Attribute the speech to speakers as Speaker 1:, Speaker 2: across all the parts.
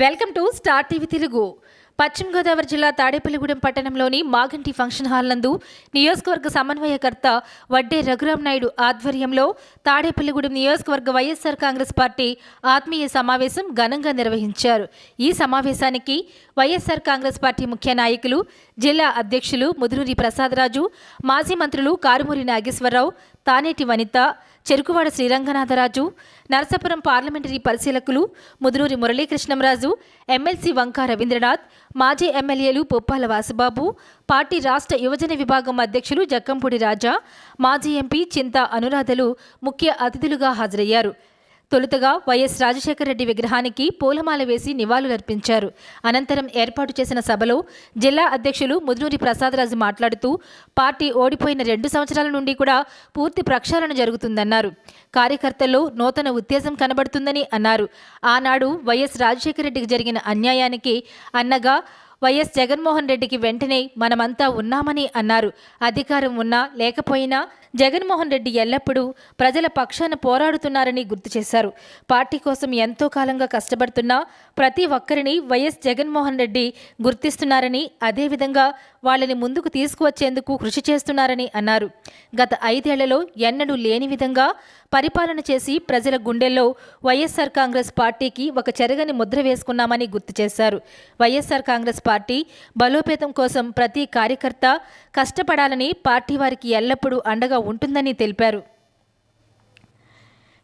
Speaker 1: Welcome to Star TV Telugu. పశ్చిమ గోదావరి జిల్లా తాడేపల్లిగూడెం పట్టణంలోని మాగంటి ఫంక్షన్ హాల్ నందు నియోజకవర్గ సమన్వయకర్త వడ్డే రఘురాం నాయుడు ఆధ్వర్యంలో తాడేపల్లిగూడెం నియోజకవర్గ వైఎస్ఆర్ కాంగ్రెస్ పార్టీ ఆత్మీయ సమావేశం ఘనంగా నిర్వహించారు. ఈ సమావేశానికి వైఎస్ఆర్ కాంగ్రెస్ పార్టీ ముఖ్య నాయకులు జిల్లా అధ్యక్షులు ముదురూరి ప్రసాదరాజు మాజీ మంత్రులు కారుమూరి నాగేశ్వరరావు తానేటి వనిత చెరుకువాడ శ్రీరంగనాథరాజు నరసాపురం పార్లమెంటరీ పరిశీలకులు ముదునూరి మురళీకృష్ణంరాజు ఎమ్మెల్సీ వంకా రవీంద్రనాథ్ మాజీ ఎమ్మెల్యేలు పొప్పాల వాసుబాబు పార్టీ రాష్ట్ర యువజన విభాగం అధ్యక్షులు జక్కంపూడి రాజా మాజీ ఎంపీ చింతా అనురాధలు ముఖ్య అతిథులుగా హాజరయ్యారు. తొలుతగా వైఎస్ రాజశేఖర రెడ్డి విగ్రహానికి పూలమాల వేసి నివాళులర్పించారు. అనంతరం ఏర్పాటు చేసిన సభలో జిల్లా అధ్యక్షులు ముదునూరి ప్రసాదరాజు మాట్లాడుతూ పార్టీ ఓడిపోయిన రెండు సంవత్సరాల నుండి కూడా పూర్తి ప్రక్షాళన జరుగుతుందన్నారు. కార్యకర్తల్లో నూతన ఉత్తేజం కనబడుతుందని అన్నారు. ఆనాడు వైఎస్ రాజశేఖర రెడ్డికి జరిగిన అన్యాయానికి అన్నగా వైఎస్ జగన్మోహన్ రెడ్డికి వెంటనే మనమంతా ఉన్నామని అన్నారు. అధికారం ఉన్నా లేకపోయినా జగన్మోహన్ రెడ్డి ఎల్లప్పుడూ ప్రజల పక్షాన పోరాడుతున్నారని గుర్తు చేశారు. పార్టీ కోసం ఎంతో కాలంగా కష్టపడుతున్న ప్రతి ఒక్కరిని వైఎస్ జగన్మోహన్ రెడ్డి గుర్తిస్తున్నారని అదేవిధంగా వాళ్ళని ముందుకు తీసుకువచ్చేందుకు కృషి చేస్తున్నారని అన్నారు. గత ఐదేళ్ళలో ఎన్నడూ లేని విధంగా పరిపాలన చేసి ప్రజల గుండెల్లో వైఎస్ఆర్ కాంగ్రెస్ పార్టీకి ఒక చెరగని ముద్ర వేసుకున్నామని గుర్తు చేశారు. వైఎస్ఆర్ కాంగ్రెస్ పార్టీ బలోపేతం కోసం ప్రతి కార్యకర్త కష్టపడాలని పార్టీ వారికి ఎల్లప్పుడూ అండగా ఉంటుందని తెలిపారు.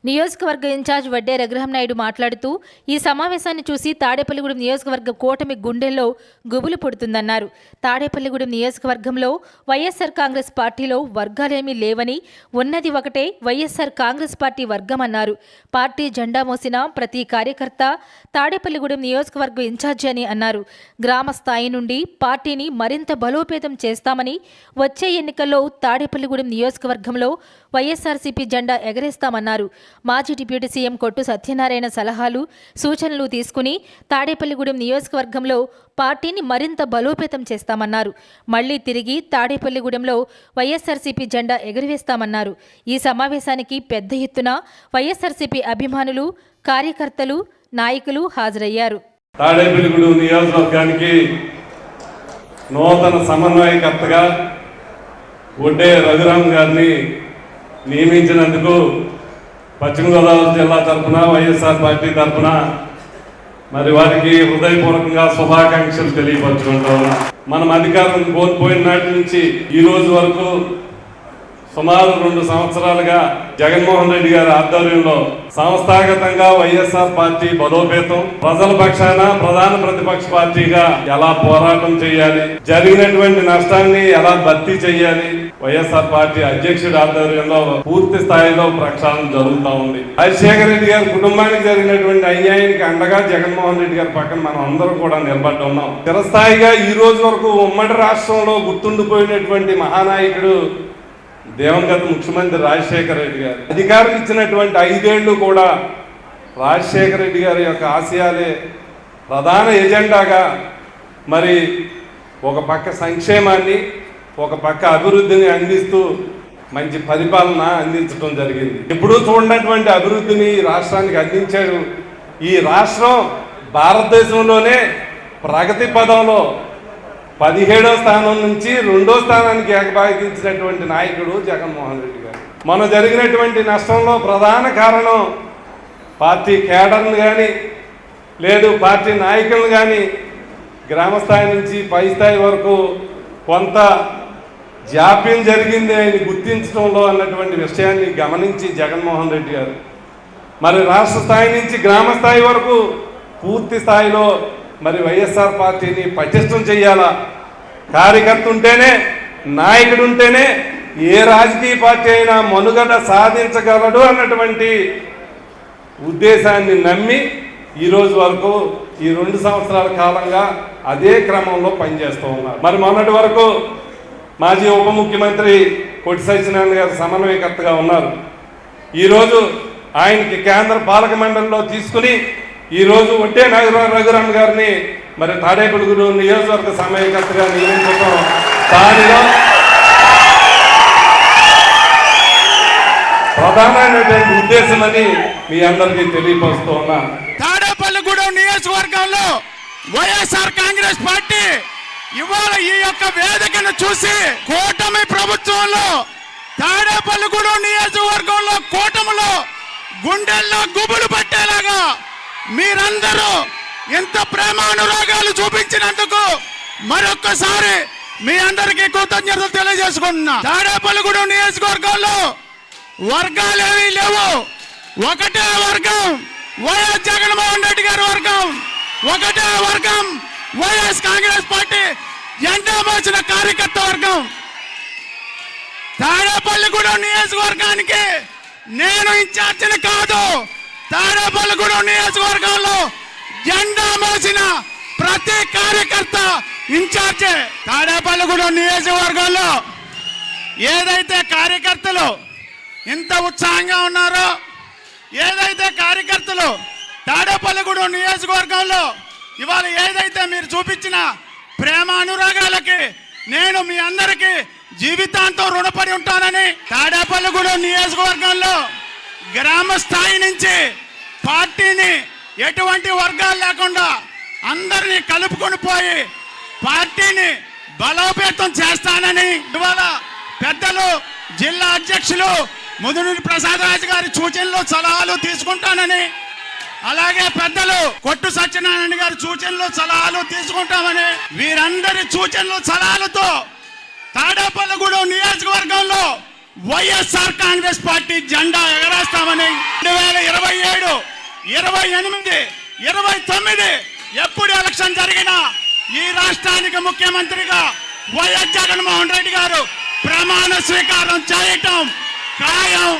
Speaker 1: నియోజకవర్గ ఇన్ఛార్జ్ వడ్డే రఘురాం నాయుడు మాట్లాడుతూ ఈ సమావేశాన్ని చూసి తాడేపల్లిగూడెం నియోజకవర్గ కూటమి గుండెల్లో గుబులు పుడుతుందన్నారు. తాడేపల్లిగూడెం నియోజకవర్గంలో వైఎస్ఆర్ కాంగ్రెస్ పార్టీలో వర్గాలేమీ లేవని ఉన్నది ఒకటే వైఎస్ఆర్ కాంగ్రెస్ పార్టీ వర్గమన్నారు. పార్టీ జెండా మోసిన ప్రతి కార్యకర్త తాడేపల్లిగూడెం నియోజకవర్గ ఇన్ఛార్జి అని అన్నారు. గ్రామ స్థాయి నుండి పార్టీని మరింత బలోపేతం చేస్తామని వచ్చే ఎన్నికల్లో తాడేపల్లిగూడెం నియోజకవర్గంలో వైఎస్ఆర్సీపీ జెండా ఎగరేస్తామన్నారు. మాజీ డిప్యూటీ సీఎం కొట్టు సత్యనారాయణ సలహాలు సూచనలు తీసుకుని తాడేపల్లిగూడెం నియోజకవర్గంలో పార్టీని మరింత బలోపేతం చేస్తామన్నారు. మళ్ళీ తిరిగి తాడేపల్లిగూడెంలో వైఎస్ఆర్సీపీ జెండా ఎగురవేస్తామన్నారు. ఈ సమావేశానికి పెద్ద ఎత్తున వైఎస్ఆర్సీపీ అభిమానులు కార్యకర్తలు నాయకులు హాజరయ్యారు.
Speaker 2: నియోజకవర్గానికి నూతన సమన్వయకర్తగా ఒడ్డే రఘురామ్ గారిని నియమించినందుకు పశ్చిమ గోదావరి జిల్లా తరఫున వైఎస్ఆర్ పార్టీ తరఫున మరి వారికి హృదయపూర్వకంగా శుభాకాంక్షలు తెలియపరచుకుంటా మనం అధికారం కోల్పోయిన నాటి నుంచి ఈ రోజు వరకు సుమారు రెండు సంవత్సరాలుగా జగన్మోహన్ రెడ్డి గారి ఆధ్వర్యంలో సంస్థాగతంగా వైఎస్ఆర్ పార్టీ బలోపేతం. ప్రజల పక్షాన ప్రధాన ప్రతిపక్ష పార్టీగా ఎలా పోరాటం చేయాలి జరిగినటువంటి నష్టాన్ని ఎలా భర్తీ చేయాలి వైఎస్ఆర్ పార్టీ అధ్యక్షుడి ఆధ్వర్యంలో పూర్తి స్థాయిలో ప్రక్షాళన జరుగుతూ ఉంది. రాజశేఖర రెడ్డి గారి కుటుంబానికి జరిగినటువంటి అన్యాయానికి అండగా జగన్మోహన్ రెడ్డి గారి పక్కన మనం అందరం కూడా నిలబడి ఉన్నాం. చిరస్థాయిగా ఈ రోజు వరకు ఉమ్మడి రాష్ట్రంలో గుర్తుండిపోయినటువంటి మహానాయకుడు దేవంగత ముఖ్యమంత్రి రాజశేఖర రెడ్డి గారు. అధికారం ఇచ్చినటువంటి ఐదేళ్ళు కూడా రాజశేఖర రెడ్డి గారి యొక్క ఆశయాలే ప్రధాన ఎజెండాగా మరి ఒక పక్క సంక్షేమాన్ని ఒక పక్క అభివృద్ధిని అందిస్తూ మంచి పరిపాలన అందించడం జరిగింది. ఎప్పుడూ చూడనటువంటి అభివృద్ధిని రాష్ట్రానికి అందించాడు. ఈ రాష్ట్రం భారతదేశంలోనే ప్రగతి పదంలో పదిహేడో స్థానం నుంచి రెండో స్థానానికి ఏకభాగించినటువంటి నాయకుడు జగన్మోహన్ రెడ్డి గారు. మన జరిగినటువంటి నష్టంలో ప్రధాన కారణం పార్టీ కేడర్ను కానీ లేదు పార్టీ నాయకులను కానీ గ్రామ స్థాయి నుంచి పై స్థాయి వరకు కొంత జాప్యం జరిగింది అని గుర్తించడంలో అన్నటువంటి విషయాన్ని గమనించి జగన్మోహన్ రెడ్డి గారు. మరి రాష్ట్ర స్థాయి నుంచి గ్రామ స్థాయి వరకు పూర్తి స్థాయిలో మరి వైఎస్ఆర్ పార్టీని పటిష్టం చేయాలా? కార్యకర్త ఉంటేనే నాయకుడు ఉంటేనే ఏ రాజకీయ పార్టీ అయినా మనుగడ సాధించగలడు అన్నటువంటి ఉద్దేశాన్ని నమ్మి ఈరోజు వరకు ఈ రెండు సంవత్సరాల కాలంగా అదే క్రమంలో పనిచేస్తూ ఉన్నారు. మరి మొన్నటి వరకు మాజీ ఉప ముఖ్యమంత్రి కొట్టి సత్యనారాయణ గారు సమన్వయకర్తగా ఉన్నారు. ఈరోజు ఆయనకి కేంద్ర పాలక మండలిలో తీసుకుని ఈరోజు ఒట్టే నగర రఘురామ్ గారిని మరి తాడేపడుగురు నియోజకవర్గ సమయకర్తగా నియమించడం దానిలో ప్రధానమైనటువంటి ఉద్దేశమని మీ అందరికీ తెలియపరుస్తూ ఉన్నా
Speaker 3: తాడేపల్లిగూడెం నియోజకవర్గంలో వైఎస్ఆర్ కాంగ్రెస్ పార్టీ ఇవాళ ఈ యొక్క వేదికను చూసి కూటమి ప్రభుత్వంలో తాడేపల్లిగూడెం నియోజకవర్గంలో కూటమిలో గుండెల్లో గుబులు పట్టేలాగా మీరందరూ ఎంత ప్రేమానురాగాలు చూపించినందుకు మరొక్కసారి మీ అందరికీ కృతజ్ఞతలు తెలియజేసుకుంటున్నా. తాడేపల్లిగూడెం నియోజకవర్గంలో వర్గాలేవి లేవు. ఒకటే వర్గం వైఎస్ జగన్మోహన్ రెడ్డి గారి వర్గం. ఒకటే వర్గం వైఎస్ కాంగ్రెస్ పార్టీ ఎండా మోసిన కార్యకర్త వర్గం. తాడేపల్లిగూడెం నియోజకవర్గానికి నేను ఇన్ఛార్జిని కాదు. తాడేపల్లిగూడెం నియోజకవర్గంలో జెండా మోసిన ప్రతి కార్యకర్త ఇన్ఛార్జే. తాడేపల్లిగూడెం నియోజకవర్గంలో ఏదైతే కార్యకర్తలు ఇంత ఉత్సాహంగా ఉన్నారో ఏదైతే కార్యకర్తలు తాడేపల్లిగూడెం నియోజకవర్గంలో ఇవాళ ఏదైతే మీరు చూపించిన ప్రేమ అనురాగాలకి నేను మీ అందరికీ జీవితాంతం రుణపడి ఉంటానని తాడేపల్లిగూడెం నియోజకవర్గంలో గ్రామ స్థాయి నుంచి పార్టీని ఎటువంటి వర్గాలు లేకుండా అందరినీ కలుపుకొని పోయి పార్టీని బలోపేతం చేస్తానని ఇవాళ పెద్దలు జిల్లా అధ్యక్షులు ముదునూరి ప్రసాద్ రాజు గారి సూచనలు సలహాలు తీసుకుంటానని అలాగే పెద్దలు కొట్టు సత్యనారాయణ గారి సూచనలు సలహాలు తీసుకుంటామని వీరందరి సూచనలు సలహాలతో తాడేపల్లిగూడెం నియోజకవర్గంలో వైఎస్ఆర్ కాంగ్రెస్ పార్టీ జెండా ఎగరేస్తామని రెండు వేల ఇరవై ఏడు ఇరవై ఎనిమిది ఇరవై తొమ్మిది ఎప్పుడు ఎలక్షన్ జరిగినా ఈ రాష్ట్రానికి ముఖ్యమంత్రిగా వైఎస్ జగన్మోహన్ రెడ్డి గారు ప్రమాణ స్వీకారం చేయటం ఖాయం